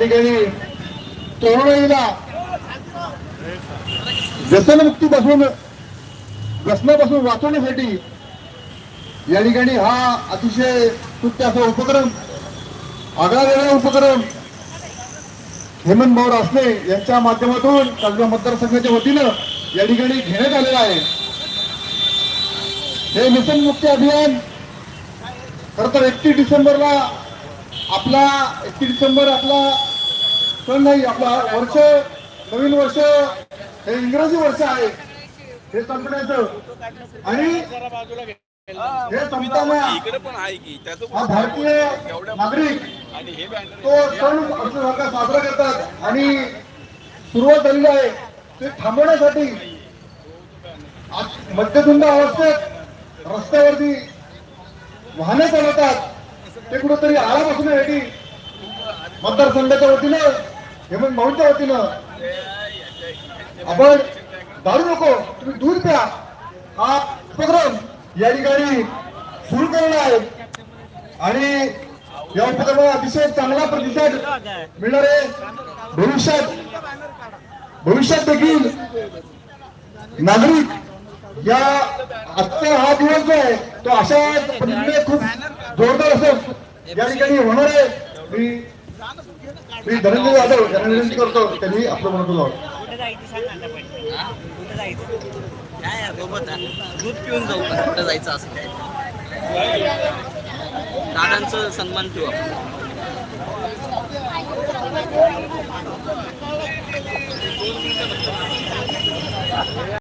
ठिकाणी तरुणाईला व्यसनमुक्तीपासून व्यसनापासून वाचवण्यासाठी या ठिकाणी हा अतिशय स्तुत्य असा उपक्रम आगळा वेगळा उपक्रम हेमंत भाऊ रासने यांच्या माध्यमातून तालुका मतदारसंघाच्या वतीनं या ठिकाणी घेण्यात आलेलं आहे. हे व्यसनमुक्ती अभियान खर तर एकतीस डिसेंबरला आपला एकतीस डिसेंबर आपला सण नाही आपला वर्ष नवीन वर्ष हे इंग्रजी वर्ष आहे. हे संपण्याचं. आणि हे संपताना हा भारतीय नागरिक आणि तो सण आमच्यासारखा साजरा करतात आणि सुरुवात झालेली आहे. ते थांबवण्यासाठी आज मध्यधुंद अवस्थेत रस्त्यावरती वाहने चालवतात. ते कुठेतरी आळा बसण्यासाठी मतदारसंघाच्या वतीनं हेमंत भाऊंच्या वतीनं. आपण दारू नको तुम्ही दूध प्या. हा उपक्रम या ठिकाणी सुरू करणार आहे. आणि या उपक्रमाला अतिशय चांगला प्रतिसाद मिळणार आहे. भविष्यात भविष्यात देखील नागरिक या आजचा हा दिवस जो आहे तो अशा पद्धतीने खूप जोरदार असं या ठिकाणी होणार आहे. मी मी धनंजय जाधव यांना विनंती करतो. त्यांनी आपलं म्हणतो कुठे जायचं सांग ना आता पहिले हा? कुठे जायचं? काय आहे, सोबत? आहे. दूध पिऊन जाऊ का? कुठे जायचं असं काय? दादांचं सन्मान ठेवू आपण.